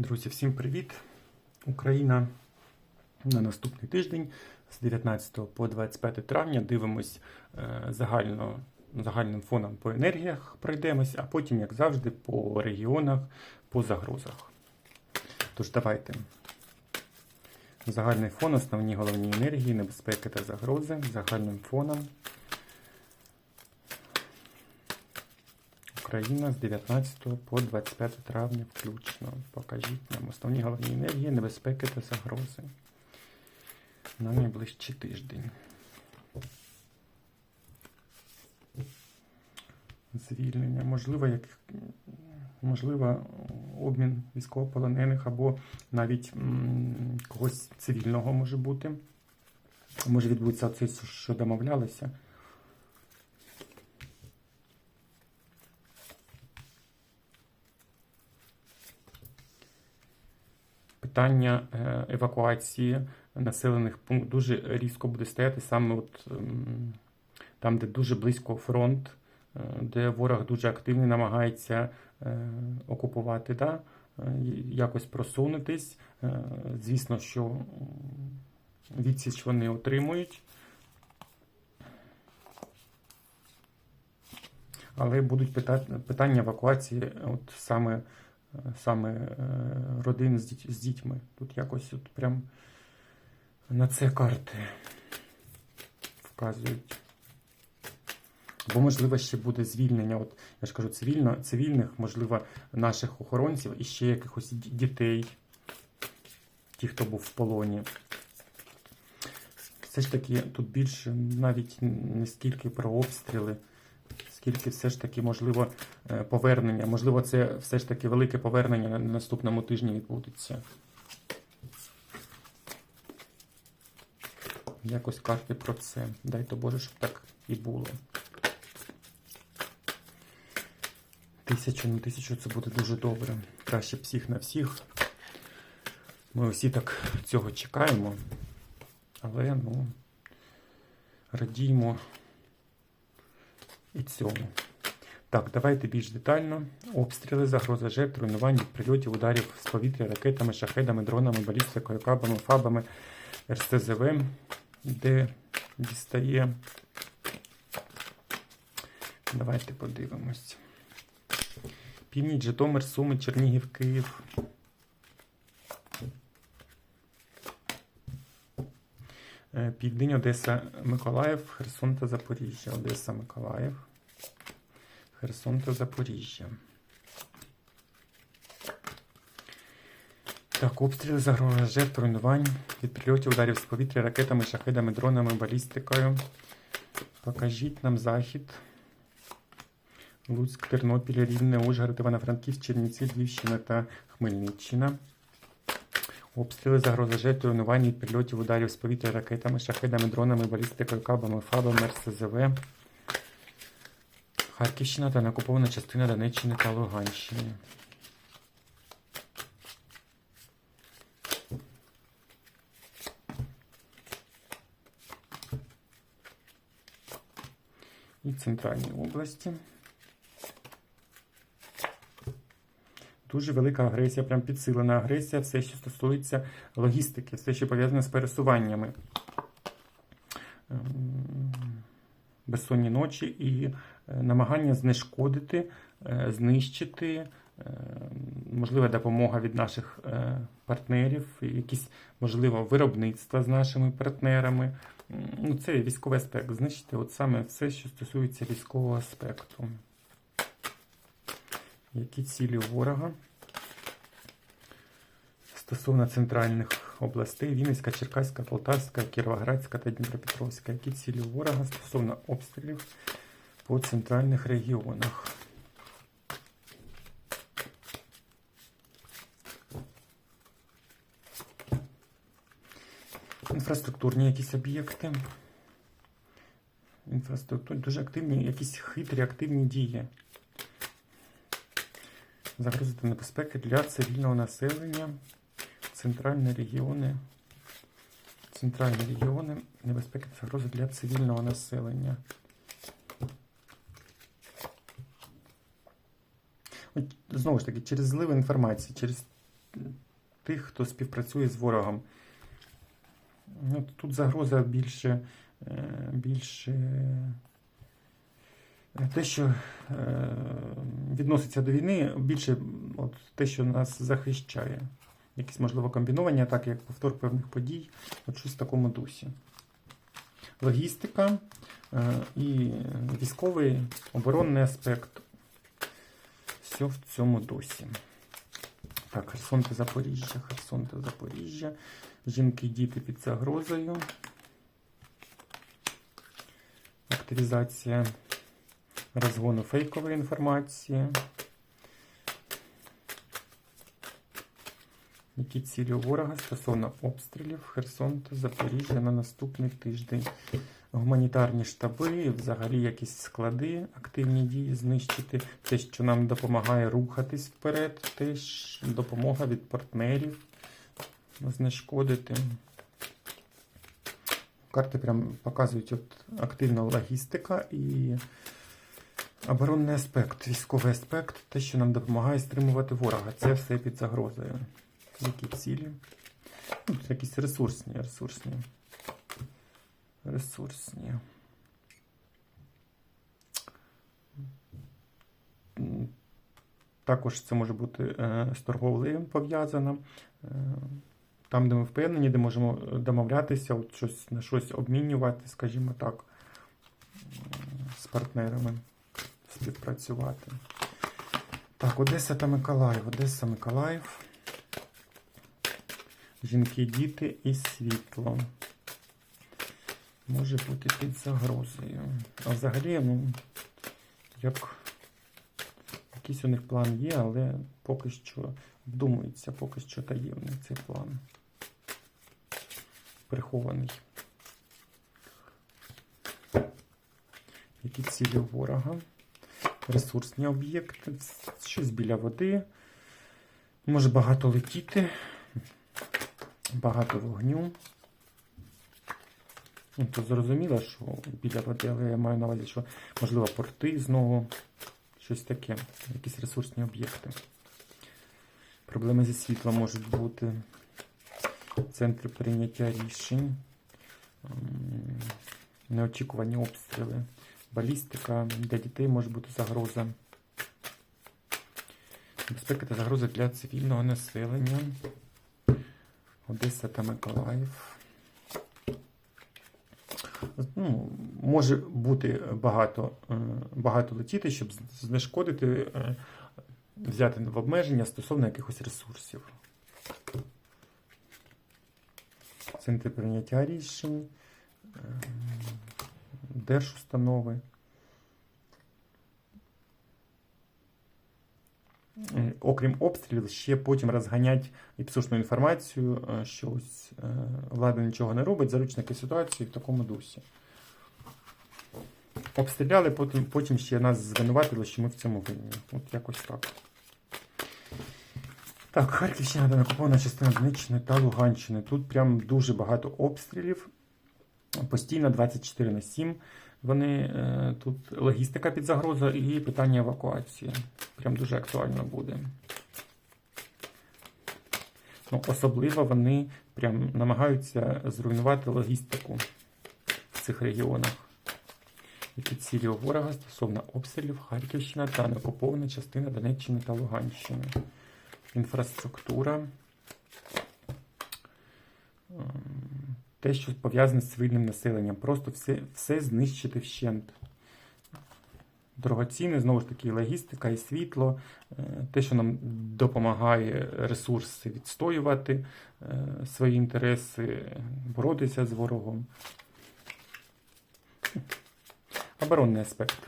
Друзі, всім привіт! Україна на наступний тиждень з 19 по 25 травня дивимось е, загально, загальним фоном по енергіях пройдемось, а потім, як завжди, по регіонах, по загрозах. Тож давайте. Загальний фон, основні головні енергії, небезпеки та загрози загальним фоном. Україна з 19 по 25 травня включно. Покажіть нам основні головні енергії, небезпеки та загрози на найближчий тиждень. Звільнення, можливо, як, можливо, обмін військовополонених або навіть м, когось цивільного може бути. Може відбутися це, що домовлялися. Питання е, евакуації населених пунктів дуже різко буде стояти саме от, ем, там, де дуже близько фронт, е, де ворог дуже активний намагається е, окупувати, да? якось просунутись. Звісно, що відсіч вони отримують. Але будуть питання евакуації от саме саме е, родин з, дітьми. Тут якось от прям на це карти вказують. Бо, можливо, ще буде звільнення. От я ж кажу, цивільно, цивільних, можливо, наших охоронців і ще якихось дітей, ті, хто був в полоні. Все ж таки, тут більше навіть не стільки про обстріли, скільки все ж таки можливо е, повернення. Можливо, це все ж таки велике повернення на наступному тижні відбудеться. Якось карти про це. Дай то Боже, щоб так і було. Тисячу на тисячу це буде дуже добре. Краще всіх на всіх. Ми всі так цього чекаємо. Але ну радіємо і цьому. Так, давайте більш детально. Обстріли, загроза жертв, руйнувань від прильотів, ударів з повітря, ракетами, шахедами, дронами, балістикою, кабами, фабами, РСЗВ, де дістає. Давайте подивимось. Північ, Житомир, Суми, Чернігів, Київ. Південь, Одеса, Миколаїв, Херсон та Запоріжжя. Одеса, Миколаїв. Херсон та Запоріжжя. Так, обстріли, загроза жертв, руйнувань від прильотів, ударів з повітря, ракетами, шахедами, дронами, балістикою. Покажіть нам захід. Луцьк, Тернопіль, Рівне, Ужгород, Івано-Франківськ, Чернівці, Львівщина та Хмельниччина. Обстріли, загроза жертв, руйнувань від прильотів, ударів з повітря, ракетами, шахедами, дронами, балістикою, кабами, фабами, РСЗВ. Харківщина та накупована частина Донеччини та Луганщини. І центральні області. Дуже велика агресія, прям підсилена агресія, все, що стосується логістики, все, що пов'язане з пересуваннями. Ем, Безсонні ночі і е, намагання знешкодити, е, знищити, е, можлива допомога від наших партнерів, якісь, можливо, виробництва з нашими партнерами. Ну, це військовий аспект. Знищити от саме все, що стосується військового аспекту. Які цілі ворога? Стосовно центральних областей Вінницька, Черкаська, Полтавська, Кіровоградська та Дніпропетровська. Які цілі ворога стосовно обстрілів по центральних регіонах? Інфраструктурні якісь об'єкти. Інфраструктурні, дуже активні, якісь хитрі активні дії. Загрози та небезпеки для цивільного населення. Центральні регіони. Центральні регіони. Небезпеки та загрози для цивільного населення. Знову ж таки, через злив інформації, через тих, хто співпрацює з ворогом. Ну, Тут загроза більше, е, більше те, що е, відноситься до війни, більше от, те, що нас захищає. Якісь, можливо, комбіновані атаки, як повтор певних подій, от щось в такому дусі. Логістика е, і військовий оборонний аспект. Все в цьому дусі. Так, Херсон та Запоріжжя, Херсон та Запоріжжя. Жінки і діти під загрозою. Активізація розгону фейкової інформації. Які цілі ворога стосовно обстрілів Херсон та Запоріжжя на наступний тиждень. Гуманітарні штаби, взагалі якісь склади, активні дії знищити. Те, що нам допомагає рухатись вперед, теж допомога від партнерів знешкодити. Карти прям показують от активна логістика і оборонний аспект, військовий аспект, те, що нам допомагає стримувати ворога. Це все під загрозою. Які цілі? Ну, якісь ресурсні, ресурсні. Ресурсні. Також це може бути е, з торговлею пов'язано. Е, там, де ми впевнені, де можемо домовлятися, от щось, на щось обмінювати, скажімо так, з партнерами співпрацювати. Так, Одеса та Миколаїв. Одеса, Миколаїв. Жінки, діти і світло. Може бути під загрозою. А взагалі, ну, як якийсь у них план є, але поки що вдумується, поки що таємний цей план. Прихований. Які цілі ворога? Ресурсні об'єкти, щось біля води. Може багато летіти, багато вогню. Ну, зрозуміло, що біля води, але я маю на увазі, що можливо порти знову, щось таке, якісь ресурсні об'єкти. Проблеми зі світлом можуть бути. Центри прийняття рішень, неочікувані обстріли, балістика, для дітей може бути загроза. Безпека та загроза для цивільного населення. Одеса та Миколаїв. Ну, може бути багато, е, багато летіти, щоб знешкодити, е, взяти в обмеження стосовно якихось ресурсів. Центри прийняття рішень, е, держустанови. Е, Окрім обстрілів, ще потім розганять і псушну інформацію, е, що ось е, влада нічого не робить, заручники ситуації в такому дусі. Обстріляли, потім, потім ще нас звинуватили, що ми в цьому винні. От якось так. Так, Харківщина та окупована частина Донеччини та Луганщини. Тут прям дуже багато обстрілів. Постійно 24 на 7. Вони е, тут логістика під загрозою і питання евакуації. Прям дуже актуально буде. Ну, особливо вони прям намагаються зруйнувати логістику в цих регіонах. Які цілі у ворога стосовно обстрілів Харківщина та неокупована частина Донеччини та Луганщини. Інфраструктура. Те, що пов'язане з цивільним населенням. Просто все, все знищити вщент. Дорогоцінне, знову ж таки, логістика і світло, е, те, що нам допомагає ресурси відстоювати е, свої інтереси, боротися з ворогом. Оборонний аспект.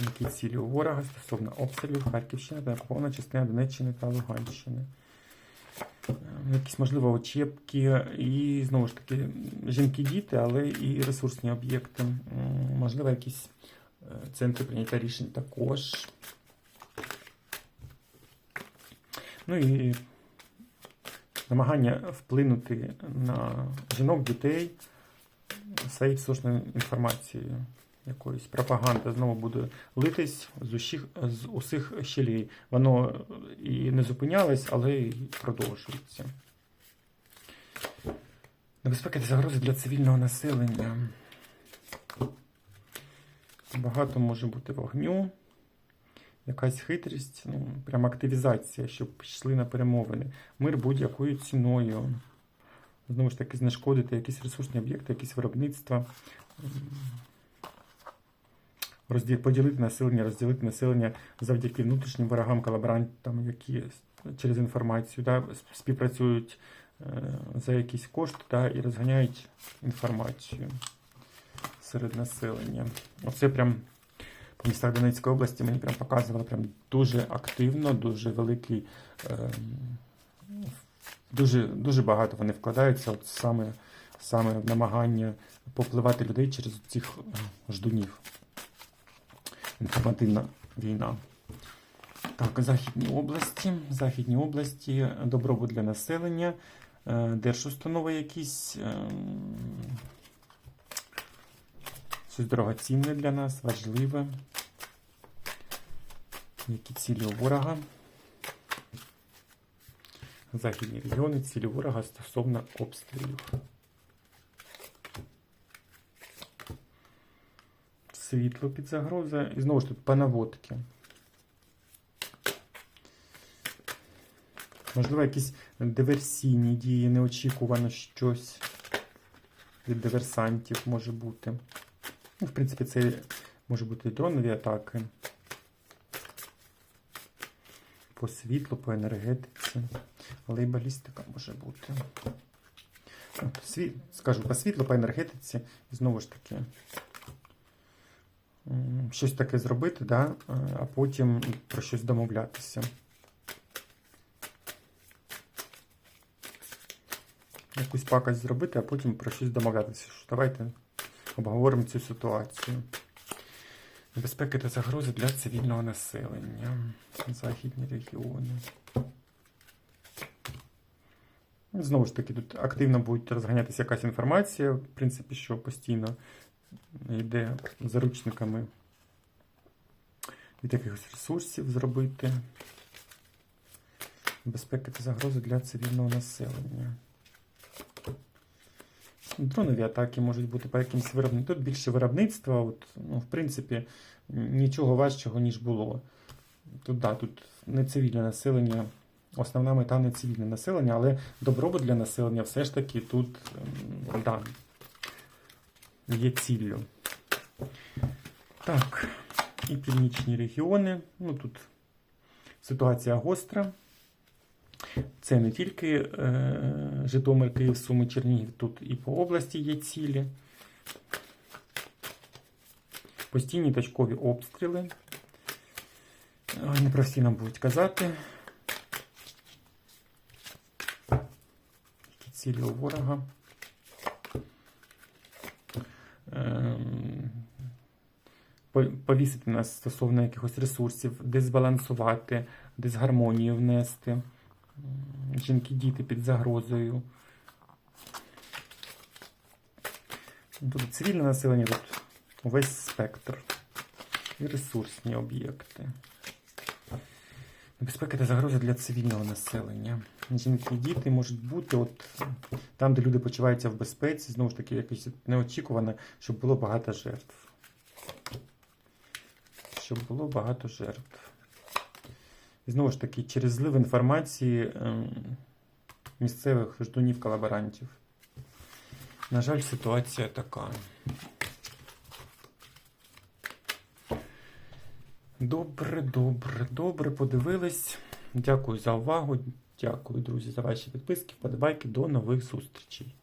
Які цілі у ворога стосовно обстрілів Харківщини та окупована частина Донеччини та Луганщини. Якісь, можливо, очепки і, знову ж таки, жінки-діти, але і ресурсні об'єкти. Можливо, якісь е, центри прийняття рішень також. Ну і намагання вплинути на жінок, дітей сушною інформацією. Якоїсь пропаганди знову буде литись з усіх, з усіх щелей. Воно і не зупинялось, але і продовжується. Небезпеки та загрози для цивільного населення. Багато може бути вогню, якась хитрість, ну, прям активізація, щоб йшли на перемовини. Мир будь-якою ціною. Знову ж таки, знешкодити якісь ресурсні об'єкти, якісь виробництва. Розділ, поділити населення, розділити населення завдяки внутрішнім ворогам, колаборантам, які через інформацію да, співпрацюють е, за якийсь кошт да, і розганяють інформацію серед населення. Оце прям по містах Донецької області мені прям показувало прям дуже активно, дуже великий. Е, дуже, дуже багато вони вкладаються от саме, саме в намагання попливати людей через цих е, ждунів. Інформативна війна. Так, Західні області. Західні області, добробут для населення, е, держустанови якісь. е, Щось дорогоцінне для нас, важливе. Які цілі ворога? Західні регіони, цілі ворога стосовно обстрілів. Світло під загрозою. І знову ж тут по наводки. Можливо, якісь диверсійні дії, неочікувано щось від диверсантів може бути. Ну, в принципі, це може бути і дронові атаки. По світлу, по енергетиці. Але і балістика може бути. Скажу, по світлу, по енергетиці. І знову ж таки, щось таке зробити, да? а потім про щось домовлятися. Якусь пакость зробити, а потім про щось домовлятися. Що давайте обговоримо цю ситуацію. Небезпеки та загрози для цивільного населення. Західні регіони. Знову ж таки, тут активно буде розганятися якась інформація, в принципі, що постійно йде заручниками від якихось ресурсів зробити. Безпеки та загрози для цивільного населення. Дронові атаки можуть бути по якимось виробництвам. Тут більше виробництва, от, ну, в принципі, нічого важчого, ніж було. Тут, да, тут не цивільне населення, основна мета не цивільне населення, але добробут для населення все ж таки тут ем, да, є ціллю. Так, і північні регіони. Ну, тут ситуація гостра. Це не тільки е, Житомир, Київ, Суми, Чернігів, тут і по області є цілі. Постійні точкові обстріли. Не про всі нам будуть казати. Які цілі у ворога. Ем, по- Повісити нас стосовно якихось ресурсів, дезбалансувати, дисгармонію внести. М, Жінки, діти під загрозою. Тут цивільне населення, тут увесь спектр. І ресурсні об'єкти. Небезпеки та загрози для цивільного населення. Жінки і діти можуть бути от там, де люди почуваються в безпеці, знову ж таки, якось неочікувано, щоб було багато жертв. Щоб було багато жертв. І знову ж таки, через злив інформації ем, місцевих ждунів колаборантів. На жаль, ситуація така. Добре, добре, добре, подивились. Дякую за увагу. Дякую, друзі, за ваші підписки, вподобайки. До нових зустрічей.